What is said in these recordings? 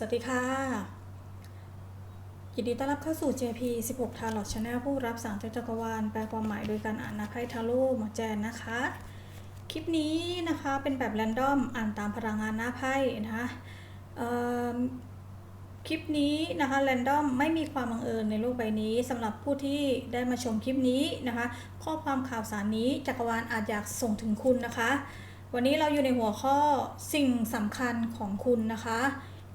สวัสดีค่ะ ยินดีต้อนรับเข้าสู่ JP 16 Tarot Channel ผู้รับสั่งจากจักรวาล แปลความหมายโดยการอ่านนาไพ่ทาโร่หมอแจนนะคะ คลิปนี้นะคะเป็นแบบแรนดอมอ่านตามพลังงานหน้าไพ่นะคะคลิปนี้นะคะแรนดอมไม่มีความบังเอิญในโลกใบนี้สำหรับผู้ที่ได้มาชมคลิปนี้นะคะ ข้อความข่าวสารนี้จักรวาลอาจอยากส่งถึงคุณนะคะ วันนี้เราอยู่ในหัวข้อสิ่งสำคัญของคุณนะคะ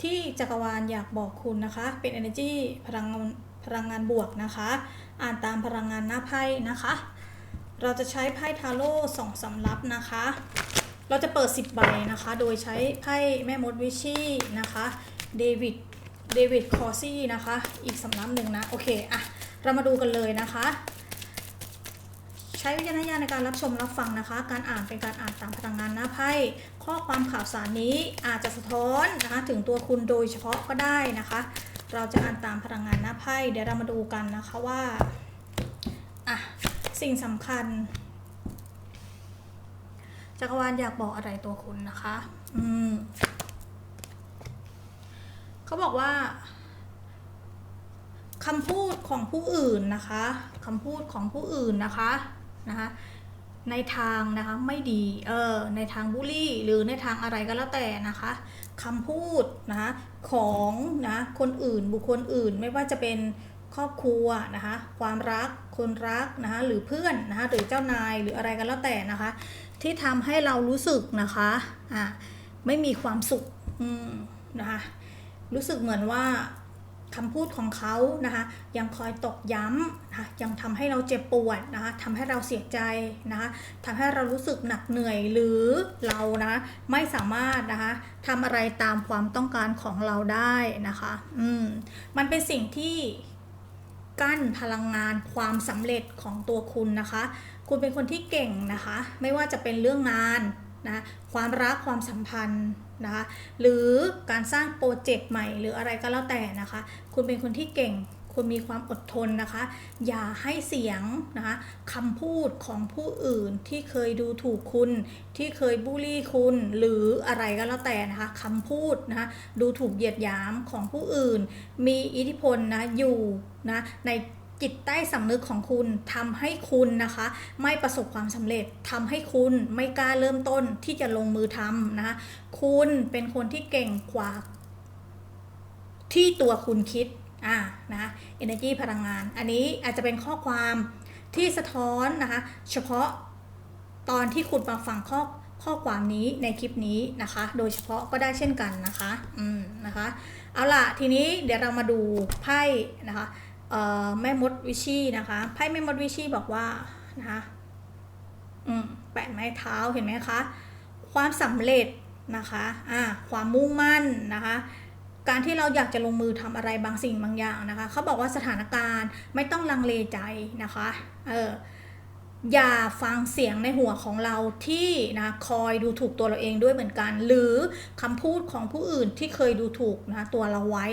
ที่จักรวาลอยากบอกคุณนะคะ เป็น energy พลังงานพลังงานบวกนะคะ อ่านตามพลังงานหน้าไพ่นะคะ เราจะใช้ไพ่ทาโร่สองสำรับนะคะ เราจะเปิด 10 ใบนะคะ โดยใช้ไพ่แม่มดวิชี่นะคะเดวิดเดวิดคอซี่นะคะ อีกสำรับหนึ่งนะ โอเคอะเรามาดูกันเลยนะคะ ใช้วิจารณญาณในการรับชมรับฟังนะคะ การอ่านเป็นการอ่านตามพลังงานหน้าไพ่ข้อความข่าวสารนี้อาจจะสะท้อนนะคะถึงตัวคุณโดยเฉพาะก็ได้นะคะ เราจะอ่านตามพลังงานหน้าไพ่เดี๋ยวเรามาดูกันนะคะว่าอะสิ่งสำคัญจักรวาลอยากบอกอะไรตัวคุณนะคะ อืมเขาบอกว่าคำพูดของผู้อื่นนะคะคำพูดของผู้อื่นนะคะ นะคะในทางนะคะไม่ดีเออในทางบูลลี่ หรือในทางอะไรก็แล้วแต่นะคะคำพูดนะคะของนะคนอื่นบุคคลอื่นไม่ว่าจะเป็นครอบครัวนะคะความรักคนรักนะคะหรือเพื่อนนะคะหรือเจ้านายหรืออะไรก็แล้วแต่นะคะ ที่ทำให้เรารู้สึกนะคะอะไม่มีความสุขอืมนะคะรู้สึกเหมือนว่า คำพูดของเขานะคะยังคอยตกย้ำนะคะยังทำให้เราเจ็บปวดนะคะทำให้เราเสียใจนะคะทำให้เรารู้สึกหนักเหนื่อยหรือเรานะไม่สามารถนะคะทำอะไรตามความต้องการของเราได้นะคะอืมมันเป็นสิ่งที่กั้นพลังงานความสำเร็จของตัวคุณนะคะ คุณเป็นคนที่เก่งนะคะ ไม่ว่าจะเป็นเรื่องงานนะความรักความสัมพันธ์ นะคะหรือการสร้างโปรเจกต์ใหม่หรืออะไรก็แล้วแต่นะคะ คุณเป็นคนที่เก่งคุณมีความอดทนนะคะ อย่าให้เสียงนะคะคำพูดของผู้อื่นที่เคยดูถูกคุณ ที่เคยบูลลี่คุณ หรืออะไรก็แล้วแต่นะคะคำพูดนะคะดูถูกเหยียดหยามของผู้อื่น มีอิทธิพลนะอยู่นะใน จิตใต้สำนึกของคุณทำให้คุณนะคะ ไม่ประสบความสำเร็จทำให้คุณไม่กล้าเริ่มต้นที่จะลงมือทำนะคะคุณเป็นคนที่เก่งกว่า ที่ตัวคุณคิดอ่านะ energy พลังงาน อันนี้อาจจะเป็นข้อความที่สะท้อนนะคะ เฉพาะตอนที่คุณมาฟังข้อข้อความนี้ในคลิปนี้นะคะ โดยเฉพาะก็ได้เช่นกันนะคะ อืมนะคะ เอาล่ะ ทีนี้เดี๋ยวเรามาดูไพ่นะคะ แม่มดวิชีนะคะไพ่แม่มดวิชีบอกว่านะคะอืมแปะไม้เท้าเห็นไหมคะ ความสำเร็จนะคะอ่าความมุ่งมั่นนะคะการที่เราอยากจะลงมือทำอะไรบางสิ่งบางอย่างนะคะเขาบอกว่าสถานการณ์ไม่ต้องลังเลใจนะคะเออ อย่าฟังเสียงในหัวของเราที่นะคอยดูถูกตัวเราเองด้วยเหมือนกัน หรือคำพูดของผู้อื่นที่เคยดูถูกนะตัวเราไว้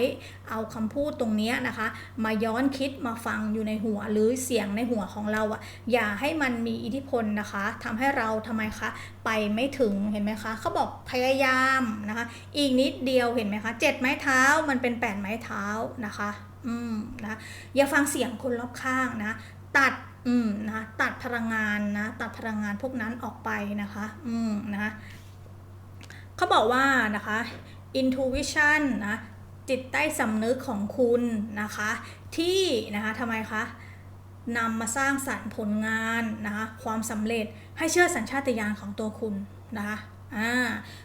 เอาคำพูดตรงนี้นะคะ มาย้อนคิดมาฟังอยู่ในหัวหรือเสียงในหัวของเราอะ่ะอย่าให้มันมีอิทธิพลนะคะทำให้เราทำไมคะไปไม่ถึงเห็นไหมคะเขาบอกพยายามนะคะ อีกนิดเดียวเห็นไหมคะเจ็ดไม้เท้ามันเป็นแปดไม้เท้านะคะ อืมนะอย่าฟังเสียงคนรอบข้างนะ ตัด อืมนะตัดพลังงานนะตัดพลังงานพวกนั้นออกไปนะคะอืมนะเขาบอกว่านะคะ intuition นะจิตใต้สำนึกของคุณนะคะ ที่นะคะทำไมคะนำมาสร้างสรรค์ผลงานนะคะความสำเร็จให้เชื่อสัญชาตญาณของตัวคุณนะคะ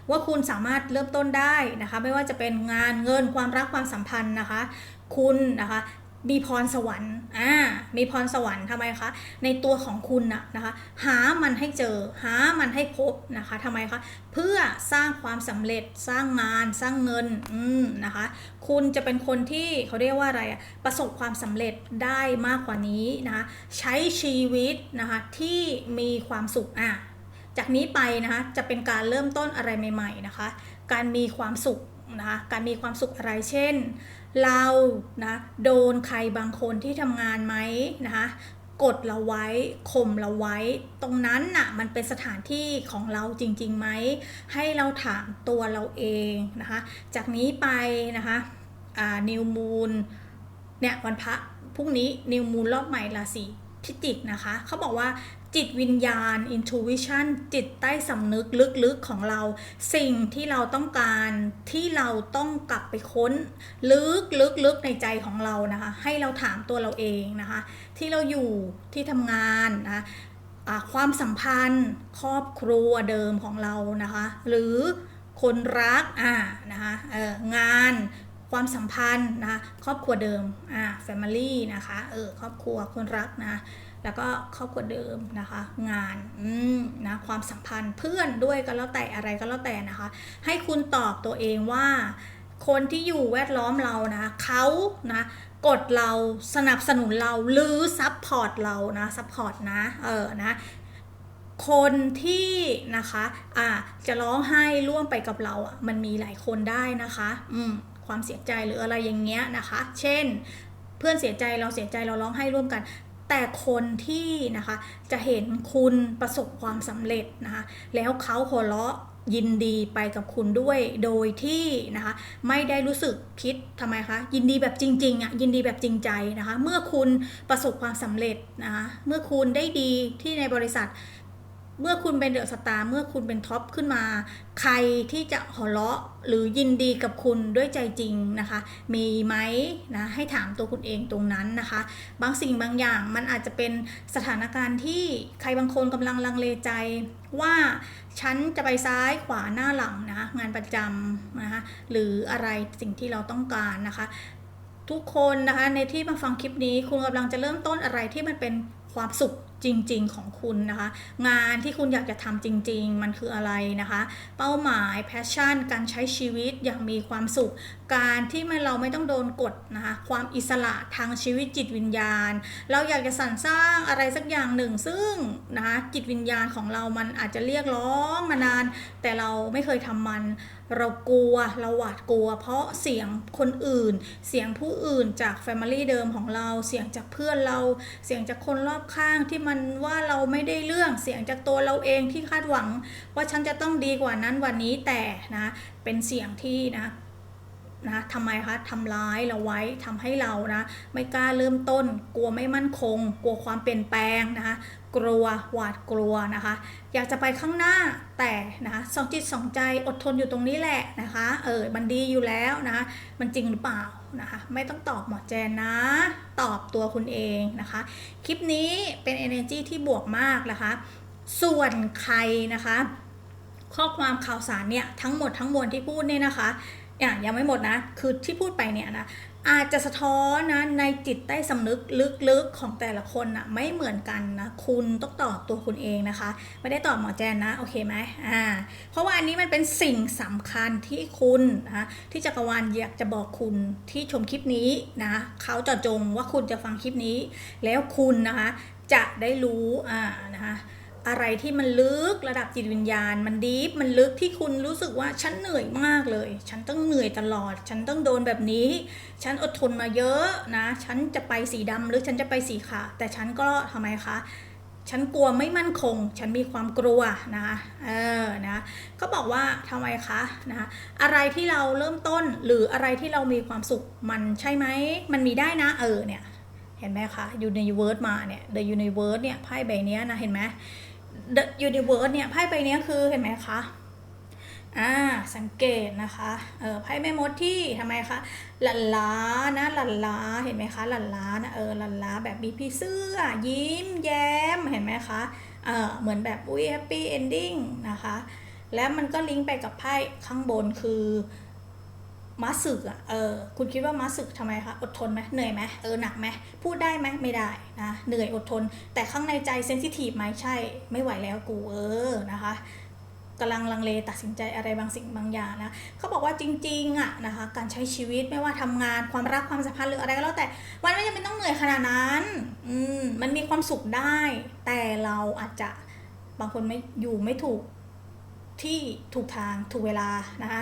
ว่าคุณสามารถเริ่มต้นได้นะคะ ไม่ว่าจะเป็นงานเงินความรักความสัมพันธ์นะคะ คุณนะคะ มีพรสวรรค์ อ่า มีพรสวรรค์ทำไมคะ ในตัวของคุณนะนะคะ หามันให้เจอ หามันให้พบนะคะทำไมคะ เพื่อสร้างความสำเร็จ สร้างงาน สร้างเงิน อืม นะคะ คุณจะเป็นคนที่เขาเรียกว่าอะไรอะประสบความสำเร็จได้มากกว่านี้นะคะ ใช้ชีวิตนะคะที่มีความสุข อะ จากนี้ไปนะคะ จะเป็นการเริ่มต้นอะไรใหม่ ๆ นะคะ การมีความสุข นะคะการมีความสุขอะไรเช่น เรานะโดนใครบางคนที่ทำงานไหมนะคะกดเราไว้ข่มเราไว้ ตรงนั้นน่ะมันเป็นสถานที่ของเราจริงๆไหมให้เราถามตัวเราเองนะคะจากนี้ไปนะคะนิวมูลเนี่ยวันพระพรุ่งนี้นิวมูลรอบใหม่ราศีพิจิกนะคะเขาบอกว่า จิตวิญญาณ intuition จิตใต้สำนึกลึกๆของเรา สิ่งที่เราต้องการที่เราต้องกลับไปค้น ลึกๆในใจของเรานะคะ ให้เราถามตัวเราเองนะคะ ที่เราอยู่ที่ทำงานนะคะความสัมพันธ์ครอบครัวเดิมของเรานะคะ หรือคนรักอ่านะคะงานความสัมพันธ์นะคะครอบครัวเดิมอ่า family นะคะเออครอบครัวคนรักนะ แล้วก็ครอบครัวเดิมนะคะ งานนะความสัมพันธ์เพื่อนด้วยก็แล้วแต่อะไรก็แล้วแต่นะคะ ให้คุณตอบตัวเองว่า คนที่อยู่แวดล้อมเรานะเขานะกดเราสนับสนุนเราหรือซับพอร์ตเรานะซับพอร์ตนะเออนะคนที่นะคะอ่าจะร้องไห้ร่วมไปกับเราอะมันมีหลายคนได้นะคะอืมความเสียใจหรืออะไรอย่างเงี้ยนะคะ เช่น เพื่อนเสียใจเราเสียใจเราร้องไห้ร่วมกัน แต่คนที่นะคะจะเห็นคุณประสบความสำเร็จนะคะแล้วเขาหัวเราะยินดีไปกับคุณด้วยโดยที่นะคะไม่ได้รู้สึกคิดทำไมคะยินดีแบบจริงๆอะยินดีแบบจริงใจนะคะ เมื่อคุณประสบความสำเร็จนะคะเมื่อคุณได้ดีที่ในบริษัท เมื่อคุณเป็นเดอะสตาร์เมื่อคุณเป็นท็อปขึ้นมา ใครที่จะหัวเราะหรือยินดีกับคุณด้วยใจจริงนะคะ มีไหมนะให้ถามตัวคุณเองตรงนั้นนะคะ บางสิ่งบางอย่างมันอาจจะเป็นสถานการณ์ที่ใครบางคนกำลังลังเลใจว่าฉันจะไปซ้ายขวาหน้าหลังนะงานประจำนะคะหรืออะไรสิ่งที่เราต้องการนะคะ ทุกคนนะคะในที่มาฟังคลิปนี้คุณกำลังจะเริ่มต้นอะไรที่มันเป็น ความสุขจริง ๆ ของคุณนะคะ งานที่คุณอยากจะทำจริง ๆ มันคืออะไรนะคะ เป้าหมายแพชชั่น การใช้ชีวิตอย่างมีความสุข การที่มเราไม่ต้องโดนกดนะคะ ความอิสระทางชีวิตจิตวิญญาณ เราอยากจะสรรสร้างอะไรสักอย่างหนึ่ง ซึ่งนะคะจิตวิญญาณของเรามันอาจจะเรียกร้องมานาน แต่เราไม่เคยทำมัน เรากลัวเราหวาดกลัว เพราะเสียงคนอื่น เสียงผู้อื่นจากแฟมิลี่เดิมของเราเสียงจากเพื่อนเราเสียงจากคนรอบข้างที่มันว่าเราไม่ได้เรื่องเสียงจากตัวเราเองที่คาดหวัง ว่าฉันจะต้องดีกว่านั้นวันนี้แต่นะเป็นเสียงที่นะนะทำไมคะทำร้ายเราไว้ทำให้เรานะ ไม่กล้าเริ่มต้น กลัวไม่มั่นคง กลัวความเปลี่ยนแปลงนะคะกลัวหวาดกลัวนะคะ อยากจะไปข้างหน้าแต่นะคะสองจิตสองใจอดทนอยู่ตรงนี้แหละนะคะ เออมันดีอยู่แล้วนะ มันจริงหรือเปล่า นะคะ ไม่ต้องตอบหมอแจนนะ ตอบตัวคุณเองนะคะ คลิปนี้เป็น energy ที่บวกมากนะคะ ส่วนใครนะคะ ข้อความข่าวสารเนี่ยทั้งหมดทั้งมวลที่พูดเนี่ยนะคะ อย่างยังไม่หมดนะ คือที่พูดไปเนี่ยนะ อาจจะสะท้อนนะในจิตใต้สำนึกลึกๆของแต่ละคนนะไม่เหมือนกันนะคุณต้องตอบตัวคุณเองนะคะ ไม่ได้ตอบหมอแจนนะโอเคไหมอ่าเพราะว่าอันนี้มันเป็นสิ่งสำคัญที่คุณนะที่จักรวาลอยากจะบอกคุณที่ชมคลิปนี้นะเขาจะจงว่าคุณจะฟังคลิปนี้ แล้วคุณนะคะจะได้รู้อ่านะคะ อะไรที่มันลึกระดับจิตวิญญาณ มันดีฟมันลึกที่คุณรู้สึกว่าฉันเหนื่อยมากเลย ฉันต้องเหนื่อยตลอด ฉันต้องโดนแบบนี้ ฉันอดทนมาเยอะนะ ฉันจะไปสีดำหรือฉันจะไปสีขาวแต่ฉันก็ทำไมคะฉันกลัวไม่มั่นคง ฉันมีความกลัวนะคะเออนะก็บอกว่าทำไมคะนะคะอะไรที่เราเริ่มต้นหรืออะไรที่เรามีความสุขมันใช่ไหม มันมีได้นะเออเนี่ยเห็นไหมคะอยู่ในเวิร์สมาเนี่ย The Universe เนี่ยไพ่ใบนี้นะเห็นไหม The Universe เนี่ยไพ่ใบนี้คือเห็นไหมคะอ่าสังเกตนะคะเออไพ่แม่มดที่ทำไมคะหลันล้านะหลันล้าเห็นไหมคะหลันล้านะเออหลันล้าแบบมีพี่เสื้อ ยิ้มแย้มเห็นไหมคะเออเหมือนแบบอุ้ยแฮปปี้เอนดิ้งนะคะ แล้วมันก็ลิงก์ไปกับไพ่ข้างบนคือ ม้าศึกอะเออ คุณคิดว่าม้าศึกทำไมคะ อดทนไหมเหนื่อยไหมเออ หนักไหมพูดได้ไหมไม่ได้นะ เหนื่อยอดทน แต่ข้างในใจเซนซิทีฟไหมใช่ ไม่ไหวแล้วกู เออ นะคะกำลังลังเลตัดสินใจอะไรบางสิ่งบางอย่างนะเขาบอกว่าจริงๆอะนะคะ การใช้ชีวิตไม่ว่าทำงานความรักความสัมพันธ์หรืออะไรก็แล้วแต่มันไม่จำเป็นต้องเหนื่อยขนาดนั้น อืมมันมีความสุขได้ แต่เราอาจจะบางคนไม่อยู่ไม่ถูกที่ถูกทางถูกเวลานะคะ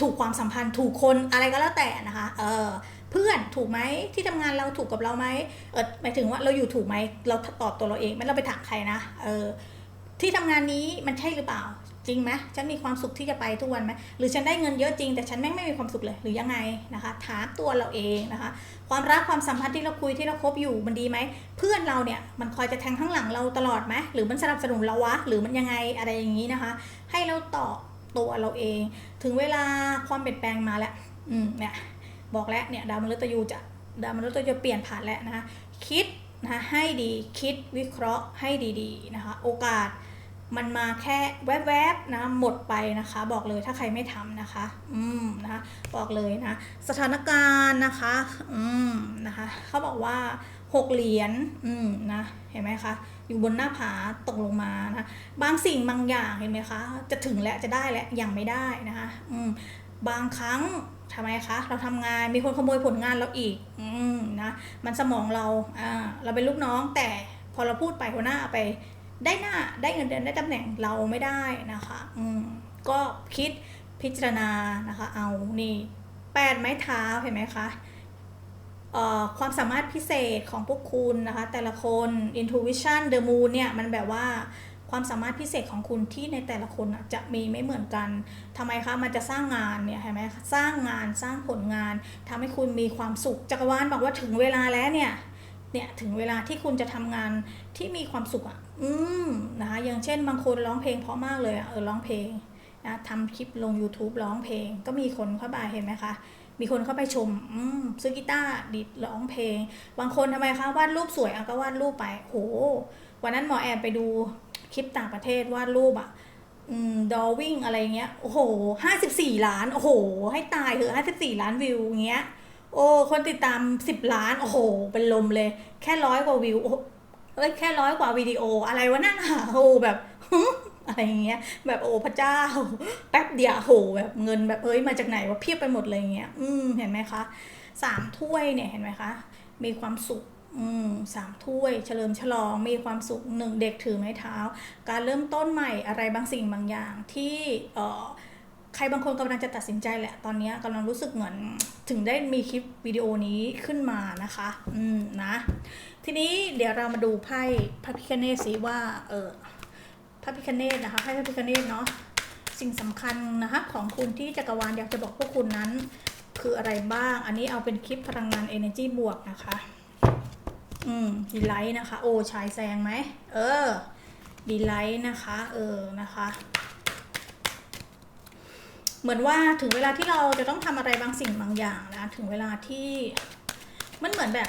ถูกความสัมพันธ์ถูกคนอะไรก็แล้วแต่นะคะเออเพื่อนถูกไหมที่ทำงานเราถูกกับเราไหมเออหมายถึงว่าเราอยู่ถูกไหมเราตอบตัวเราเองไม่เราไปถามใครนะเออที่ทำงานนี้มันใช่หรือเปล่า จริงไหมฉันมีความสุขที่จะไปทุกวันไหมหรือฉันได้เงินเยอะจริง แต่ฉันแม่งไม่มีความสุขเลยหรือยังไงนะคะ ถามตัวเราเองนะคะ ความรักความสัมพันธ์ที่เราคุยที่เราคบอยู่มันดีไหมเพื่อนเราเนี่ยมันคอยจะแทงข้างหลังเราตลอดไหมหรือมันสนับสนุนเราวะหรือมันยังไงอะไรอย่างนี้นะคะ ให้เราตอบ ตัวเราเอง ถึงเวลาความเปลี่ยนแปลงมาแล้วอืมเนี่ยบอกแล้วเนี่ยดาวมฤตยูจะดาวมฤตยูจะเปลี่ยนผ่านแล้วนะคะคิดนะคะให้ดีคิดวิเคราะห์ให้ดีๆนะคะโอกาสมันมาแค่แวบๆนะหมดไปนะคะ บอกเลยถ้าใครไม่ทำนะคะ อืมนะคะบอกเลยนะสถานการณ์นะคะ อืมนะคะเขาบอกว่าหกเหรียญอืมนะเห็นไหมคะ อยู่บนหน้าผาตกลงมานะบางสิ่งบางอย่างเห็นไหมคะจะถึงแล้วจะได้แล้วยังไม่ได้นะคะอืมบางครั้งทำไมคะ เราทำงานมีคนขโมยผลงานเราอีกอืมนะมันสมองเราอ่าเราเป็นลูกน้อง แต่พอเราพูดไปหัวหน้าไปได้หน้าได้เงินเดือนได้ตำแหน่งเราไม่ได้นะคะอืมก็คิดพิจารณานะคะ เอานี่แปดไม้เท้าเห็นไหมคะ ความสามารถพิเศษของพวกคุณนะคะ แต่ละคน intuition the moon เนี่ย มันแบบว่าความสามารถพิเศษของคุณที่ในแต่ละคนจะมีไม่เหมือนกันทำไมคะ มันจะสร้างงานเนี่ยเห็นไหมสร้างงานสร้างผลงานทำให้คุณมีความสุขจักรวาลบอกว่าถึงเวลาแล้วเนี่ยเนี่ยถึงเวลาที่คุณจะทำงานที่มีความสุขอะ อืมนะคะอย่างเช่นบางคนร้องเพลงเพราะมากเลยอะเออร้องเพลงนะทำคลิปลง YouTube ร้องเพลงก็มีคนเข้าไปเห็นไหมคะ มีคนเข้าไปชมอืมซื้อกีตาร์ดีดร้องเพลง บางคนทำไมคะวาดรูปสวยอะก็วาดรูปไปโหวันนั้นหมอแอบไปดูคลิปต่างประเทศวาดรูปอะดอวิ่งอะไรเงี้ย โอ้โหห้าสิบสี่ล้าน โอ้โห ให้ตายเถอะห้าสิบสี่ล้านวิวเงี้ย โอ้ คนติดตามสิบล้าน โอ้โห เป็นลมเลย แค่ร้อยกว่าวิว โอ้เอ้ยแค่ร้อยกว่าวิดีโอ อะไรวะนั่นอะโอ้แบบ อะไรเงี้ย แบบโอ้พระเจ้า แป๊บเดียวโหแบบเงินแบบเอ้ยมาจากไหนวะเพียบไปหมดเลยเงี้ย อืมเห็นไหมคะสามถ้วยเนี่ยเห็นไหมคะ มีความสุขอืมสามถ้วย เฉลิมฉลองมีความสุขหนึ่งเด็กถือไม้เท้า การเริ่มต้นใหม่อะไรบางสิ่งบางอย่างที่เอ่อใครบางคนกำลังจะตัดสินใจแหละ ตอนนี้กำลังรู้สึกเหมือนถึงได้มีคลิปวิดีโอนี้ขึ้นมานะคะ อืมนะ ทีนี้เดี๋ยวเรามาดูไพ่พระพิคเนศสิว่า เออ พระพิคเนศนะคะไพ่พระพิคเนศเนาะสิ่งสำคัญนะคะของคุณที่จักรวาลอยากจะบอกพวกคุณนั้น คืออะไรบ้าง อันนี้เอาเป็นคลิปพลังงาน energy บวกนะคะ อืมดีไลท์นะคะ โอ้ชายแซงไหม เออดีไลท์นะคะ เออนะคะ เหมือนว่าถึงเวลาที่เราจะต้องทำอะไรบางสิ่งบางอย่างนะ ถึงเวลาที่มันเหมือนแบบ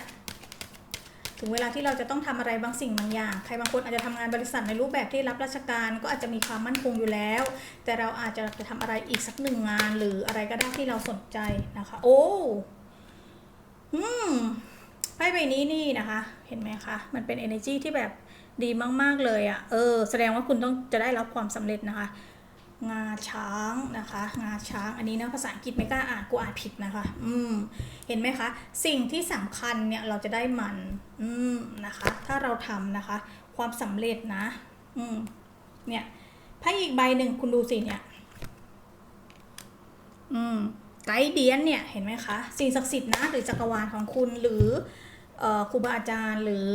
ถึงเวลาที่เราจะต้องทำอะไรบางสิ่งบางอย่าง ใครบางคนอาจจะทำงานบริษัทในรูปแบบที่รับราชการก็อาจจะมีความมั่นคงอยู่แล้ว แต่เราอาจจะจะทำอะไรอีกสักหนึ่งงาน หรืออะไรก็ได้ที่เราสนใจนะคะ โอ้อืมไพ่ใบนี้นี่นะคะ เห็นไหมคะ มันเป็น energy ที่แบบดีมาก ๆ เลยอะ่ะ เออ แสดงว่าคุณต้องจะได้รับความสำเร็จนะคะ งาช้างนะคะ งาช้างอันนี้นะภาษาอังกฤษไม่กล้าอ่านกูอ่านผิดนะคะ อืมเห็นไหมคะ สิ่งที่สำคัญเนี่ยเราจะได้มัน อืมนะคะ ถ้าเราทำนะคะ ความสำเร็จนะ อืมเนี่ยไพ่อีกใบหนึ่งคุณดูสิเนี่ย อืมไกด์เดียนเนี่ยเห็นไหมคะสิ่งศักดิ์สิทธิ์นะหรือจักรวาลของคุณหรือเอครูบาอาจารย์หรือ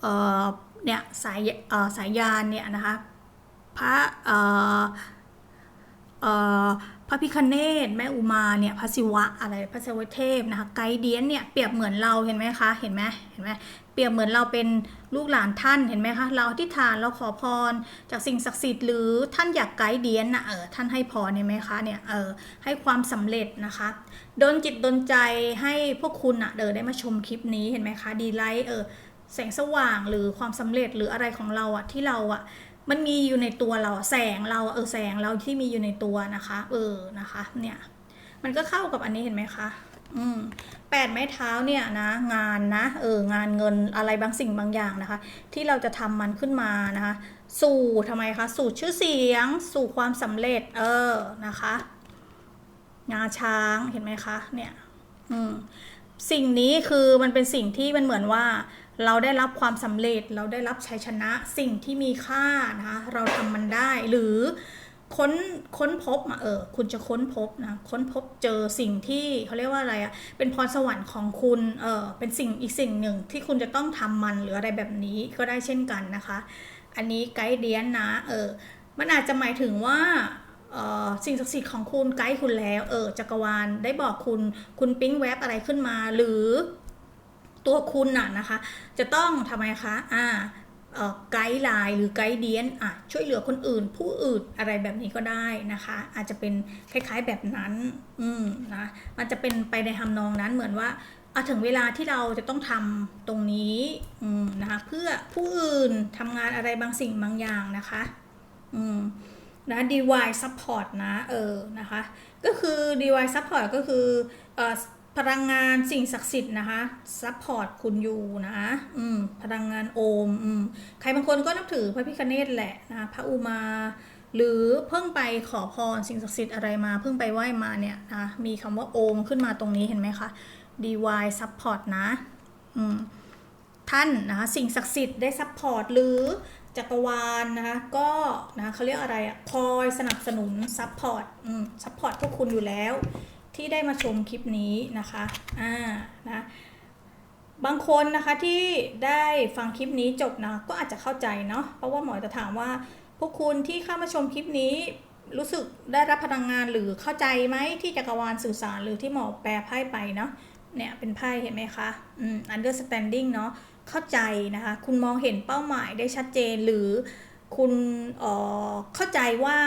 เออเนี่ยสายเออสายยานเนี่ยนะคะพระเออ พระพิคเนตแม่อุมาเนี่ยพระศิวะอะไรพระศิวเทพนะคะไกด์เดียนเนี่ยเปรียบเหมือนเราเห็นไหมคะเห็นไหมเห็นไหมเปรียบเหมือนเราเป็นลูกหลานท่านเห็นไหมคะเราอธิษฐานเราขอพรจากสิ่งศักดิ์สิทธิ์หรือท่านอยากไกด์เดียนนะเออท่านให้พรเห็นไหมคะเนี่ยเออให้ความสำเร็จนะคะดนจิตดนใจให้พวกคุณอะเดินได้มาชมคลิปนี้เห็นไหมคะดีไลท์เออแสงสว่างหรือความสำเร็จหรืออะไรของเราอะที่เราอะ มันมีอยู่ในตัวเราแสงเราเออแสงเราที่มีอยู่ในตัวนะคะ เออนะคะ เนี่ย มันก็เข้ากับอันนี้เห็นไหมคะ อืมแปดไม้เท้าเนี่ยนะงานนะเอองานเงินอะไรบางสิ่งบางอย่างนะคะ ที่เราจะทำมันขึ้นมานะคะ สู่ทำไมคะสู่ชื่อเสียง สู่ความสำเร็จ เออนะคะ งาช้างเห็นไหมคะ เนี่ย อืมสิ่งนี้คือมันเป็นสิ่งที่มันเหมือนว่า เราได้รับความสำเร็จ เราได้รับชัยชนะสิ่งที่มีค่านะคะเราทำมันได้หรือค้นค้นพบมาเออคุณจะค้นพบนะค้นพบเจอสิ่งที่เขาเรียกว่าอะไรอะเป็นพรสวรรค์ของคุณเออเป็นสิ่งอีกสิ่งหนึ่งที่คุณจะต้องทำมันหรืออะไรแบบนี้ก็ได้เช่นกันนะคะ อันนี้ไกด์เดียนนะเออมันอาจจะหมายถึงว่าสิ่งศักดิ์สิทธิ์ของคุณไกด์คุณแล้ว เออจักรวาลได้บอกคุณคุณปิ๊งแวบอะไรขึ้นมา หรือ ตัวคุณน่ะนะคะ จะต้องทำไมคะอ่าไกด์ไลน์หรือไกด์เดียนอะช่วยเหลือคนอื่น ผู้อื่นอะไรแบบนี้ก็ได้นะคะ อาจจะเป็นคล้ายๆแบบนั้น อืมนะมันจะเป็นไปในทำนองนั้นเหมือนว่าเอาถึงเวลาที่เราจะต้องทำตรงนี้อืมนะคะเพื่อผู้อื่นทำงานอะไรบางสิ่งบางอย่างนะคะอืมนะ DY support นะเออนะคะก็คือ DY support ก็คือเอ่อ พลังงานสิ่งศักดิ์สิทธิ์นะคะซัพพอร์ตคุณอยู่นะอืมพลังงานโอมอืมใครบางคนก็นับถือพระพิคเนตแหละนะพระอุมา หรือเพิ่งไปขอพรสิ่งศักดิ์สิทธิ์อะไรมา เพิ่งไปไหว้มาเนี่ยนะมีคำว่าโอมขึ้นมาตรงนี้เห็นไหมคะ DY support นะอืมท่านนะคะสิ่งศักดิ์สิทธิ์ได้ซัพพอร์ตหรือจักรวาลนะคะก็นะเขาเรียกอะไรอะคอยสนับสนุนซัพพอร์ตซัพพอร์ตพวกคุณอยู่แล้ว ที่ได้มาชมคลิปนี้นะคะอ่านะบางคนนะคะที่ได้ฟังคลิปนี้จบนะก็อาจจะเข้าใจเนาะเพราะว่าหมอจะถามว่า พวกคุณที่เข้ามาชมคลิปนี้ รู้สึกได้รับพลังงานหรือเข้าใจไหมที่จักรวาลสื่อสารหรือที่หมอแปลไพ่ไปเนาะเนี่ยเป็นไพ่เห็นไหมคะอืม understanding เนาะเข้าใจนะคะ คุณมองเห็นเป้าหมายได้ชัดเจนหรือคุณเอ่อเข้าใจว่า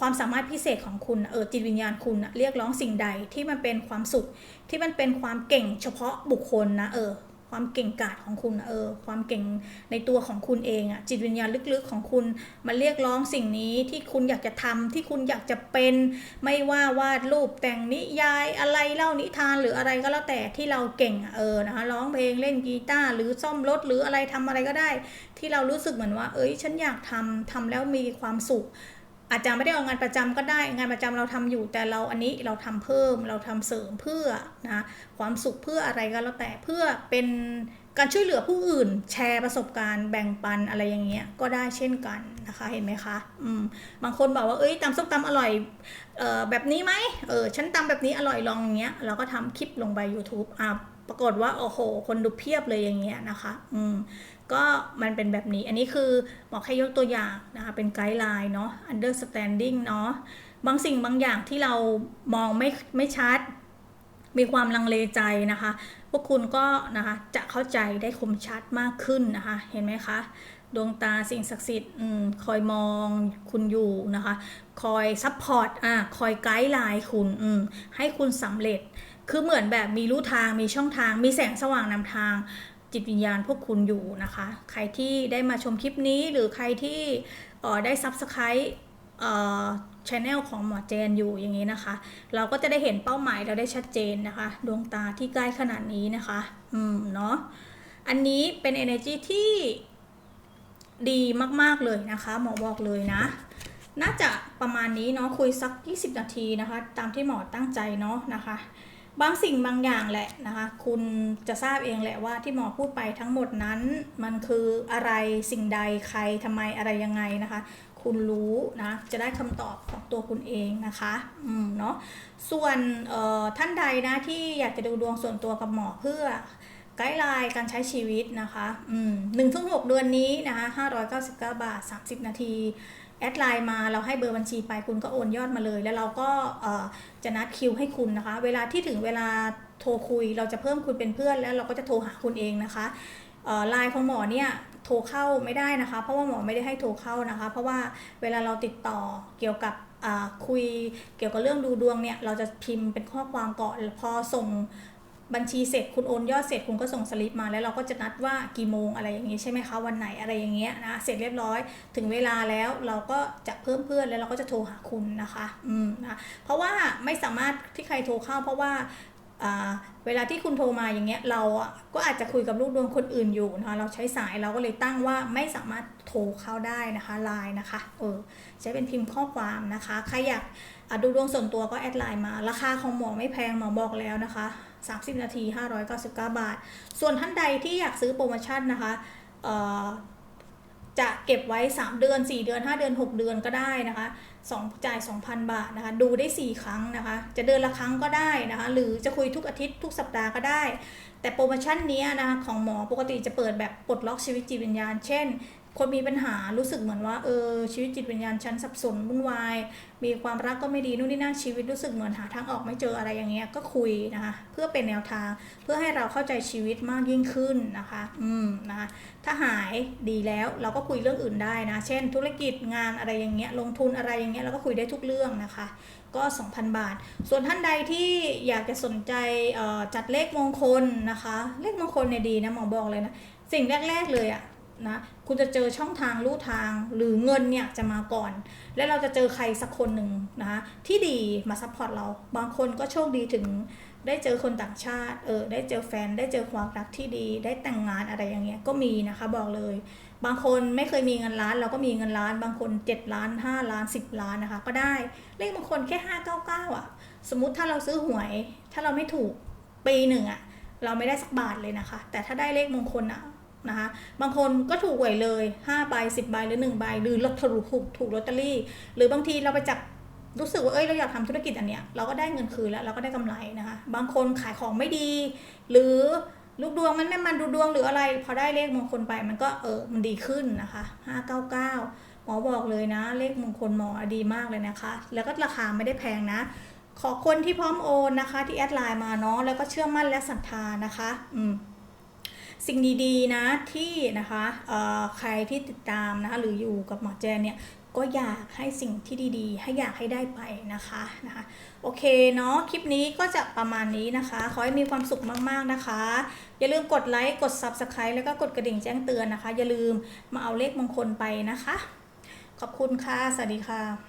ความสามารถพิเศษของคุณเออจิตวิญญาณคุณเรียกร้องสิ่งใดที่มันเป็นความสุข ที่มันเป็นความเก่งเฉพาะบุคคลนะเออความเก่งกาจของคุณเออความเก่งในตัวของคุณเองอะจิตวิญญาณลึกๆของคุณมาเรียกร้องสิ่งนี้ที่คุณอยากจะทำที่คุณอยากจะเป็น ไม่ว่าวาดรูปแต่งนิยายอะไรเล่านิทานหรืออะไรก็แล้วแต่ที่เราเก่งเออนะคะร้องเพลงเล่นกีตาร์หรือซ่อมรถหรืออะไรทำอะไรก็ได้ ที่เรารู้สึกเหมือนว่า เอ้ยฉันอยากทำทำแล้วมีความสุข อาจจะไม่ได้เอางานประจำก็ได้ งานประจำเราทำอยู่แต่เราอันนี้เราทำเพิ่มเราทำเสริมเพื่อนะความสุขเพื่ออะไรก็แล้วแต่เพื่อเป็นการช่วยเหลือผู้อื่น แชร์ประสบการณ์แบ่งปันอะไรอย่างเงี้ยก็ได้เช่นกันนะคะเห็นไหมคะอืมบางคนบอกว่าเอ้ยตำส้มตำอร่อยเอ่อแบบนี้ไหมเออฉันตำแบบนี้อร่อยลองอย่างเงี้ยเราก็ทำคลิปลงไป YouTube อ่าปรากฏว่าโอ้โห คนดูเพียบเลยอย่างเงี้ยนะคะ อืม ก็มันเป็นแบบนี้ อันนี้คือหมอแค่ยกตัวอย่างนะคะ เป็นไกด์ไลน์เนาะ understanding เนาะ บางสิ่งบางอย่างที่เรามองไม่ไม่ชัด มีความลังเลใจนะคะ พวกคุณก็นะคะจะเข้าใจได้คมชัดมากขึ้นนะคะ เห็นไหมคะ ดวงตาสิ่งศักดิ์สิทธิ์คอยมองคุณอยู่นะคะ คอยซัพพอร์ต อะ คอยไกด์ไลน์คุณให้คุณสำเร็จ คือเหมือนแบบมีรู้ทาง มีช่องทาง มีแสงสว่างนำทาง จิตวิญญาณพวกคุณอยู่นะคะ ใครที่ได้มาชมคลิปนี้หรือใครที่ได้ซับสไครต์ชแนลของหมอเจนอยู่อย่างนี้นะคะ เราก็จะได้เห็นเป้าหมายเราได้ชัดเจนนะคะ ดวงตาที่ใกล้ขนาดนี้นะคะ อืมเนาะอันนี้เป็น energy ที่ดีมาก ๆ เลยนะคะ หมอบอกเลยนะ น่าจะประมาณนี้เนาะคุยสัก 20 นาทีนะคะ ตามที่หมอตั้งใจเนาะนะคะ บางสิ่งบางอย่างแหละนะคะ คุณจะทราบเองแหละว่าที่หมอพูดไปทั้งหมดนั้น มันคืออะไรสิ่งใดใครทำไมอะไรยังไงนะคะ คุณรู้นะจะได้คำตอบของตัวคุณเองนะคะอืมเนาะส่วนท่านใดนะที่อยากจะดูดวงส่วนตัวกับหมอเพื่อไกด์ไลน์การใช้ชีวิตนะคะอืมหนึ่งถึงหกเดือนนี้นะคะห้าร้อยเก้าสิบเก้าบาทสามสิบนาที แอดไลน์มาเราให้เบอร์บัญชีไปคุณก็โอนยอดมาเลย แล้วเราก็จะนัดคิวให้คุณนะคะ เวลาที่ถึงเวลาโทรคุยเราจะเพิ่มคุณเป็นเพื่อน แล้วเราก็จะโทรหาคุณเองนะคะไลน์ของหมอเนี่ยโทรเข้าไม่ได้นะคะ เพราะว่าหมอไม่ได้ให้โทรเข้านะคะ เพราะว่าเวลาเราติดต่อเกี่ยวกับคุยเกี่ยวกับเรื่องดูดวงเนี่ยเราจะพิมพ์เป็นข้อความก่อนพอส่ง บัญชีเสร็จคุณโอนยอดเสร็จคุณก็ส่งสลิปมาแล้วเราก็จะนัดว่ากี่โมงอะไรอย่างนี้ใช่ไหมคะวันไหนอะไรอย่างเงี้ยนะเสร็จเรียบร้อย ถึงเวลาแล้วเราก็จะเพิ่มเพื่อนแล้วเราก็จะโทรหาคุณนะคะอืมนะเพราะว่าไม่สามารถที่ใครโทรเข้าเพราะว่าเวลาที่คุณโทรมาอย่างเงี้ยเราก็อาจจะคุยกับลูกดวงคนอื่นอยู่นะคะเราใช้สายเราก็เลยตั้งว่าไม่สามารถโทรเข้าได้นะคะไลน์นะคะเออใช้เป็นพิมพ์ข้อความนะคะใครอยากดูดวงส่วนตัวก็แอดไลน์มา ราคาของหมอไม่แพงหมอบอกแล้วนะคะ 30 นาที 599 บาท ส่วนท่านใดที่อยากซื้อโปรโมชั่นนะคะจะเก็บไว้ 3 เดือน 4 เดือน 5 เดือน 6 เดือนก็ได้นะคะสองจ่าย 2,000 บาทนะคะ ดูได้ 4 ครั้งนะคะ จะเดือนละครั้งก็ได้นะคะ หรือจะคุยทุกอาทิตย์ทุกสัปดาห์ก็ได้ แต่โปรโมชั่นนี้นะคะของหมอปกติจะเปิดแบบปลดล็อกชีวิตจิตวิญญาณ เช่น คนมีปัญหารู้สึกเหมือนว่าเออชีวิตจิตวิญญาณฉันสับสนวุ่นวาย มีความรักก็ไม่ดีนู่นนี่นั่นชีวิตรู้สึกเหมือนหาทางออกไม่เจออะไรอย่างเงี้ยก็คุยนะคะ เพื่อเป็นแนวทางเพื่อให้เราเข้าใจชีวิตมากยิ่งขึ้นนะคะ อืมนะคะถ้าหายดีแล้วเราก็คุยเรื่องอื่นได้นะ เช่น ธุรกิจงานอะไรอย่างเงี้ยลงทุนอะไรอย่างเงี้ยเราก็คุยได้ทุกเรื่องนะคะก็ 2,000 บาท ส่วนท่านใดที่อยากจะสนใจจัดเลขมงคลนะคะ เลขมงคลเนี่ยดีนะหมอบอกเลยนะ สิ่งแรก ๆ เลยอะ นะคุณจะเจอช่องทางลู่ทางหรือเงินเนี่ยจะมาก่อน แล้วเราจะเจอใครสักคนหนึ่งนะคะที่ดีมาซัพพอร์ตเรา บางคนก็โชคดีถึงได้เจอคนต่างชาติเออได้เจอแฟนได้เจอความรักที่ดี ได้แต่งงานอะไรอย่างเงี้ยก็มีนะคะบอกเลย บางคนไม่เคยมีเงินล้าน เราก็มีเงินล้าน บางคน 7 ล้าน 5 ล้าน 10 ล้านนะคะ ก็ได้เลขบางคนแค่ 599 อะ สมมติถ้าเราซื้อหวย ถ้าเราไม่ถูกปีหนึ่งอะเราไม่ได้สักบาทเลยนะคะ แต่ถ้าได้เลขมงคลอะ นะคะบางคนก็ถูกหวยเลย5ใบ10ใบหรือ1ใบหรือลอตเตอรี่ถูกถูกลอตเตอรี่ หรือบางทีเราไปจับรู้สึกว่าเอ้ยเราอยากทำธุรกิจอันเนี้ยเราก็ได้เงินคืนแล้วเราก็ได้กำไรนะคะบางคนขายของไม่ดี หรือลูกดวงมันไม่มันดูดวงหรืออะไร พอได้เลขมงคลไปมันก็เออมันดีขึ้นนะคะ599หมอบอกเลยนะ เลขมงคลหมอดีมากเลยนะคะ แล้วก็ราคาไม่ได้แพงนะ ขอคนที่พร้อมโอนนะคะ ที่แอดไลน์มาเนาะแล้วก็เชื่อมั่นและศรัทธานะคะ อืม สิ่งดีๆนะที่นะคะใครที่ติดตามนะคะหรืออยู่กับหมอแจนเนี่ยก็อยากให้สิ่งที่ดีๆ ให้อยากให้ได้ไปนะคะนะคะ โอเคเนาะคลิปนี้ก็จะประมาณนี้นะคะ ขอให้มีความสุขมากๆนะคะ อย่าลืมกดไลค์กด Subscribe แล้วก็กดกระดิ่งแจ้งเตือนนะคะ อย่าลืมมาเอาเลขมงคลไปนะคะ ขอบคุณค่ะ สวัสดีค่ะ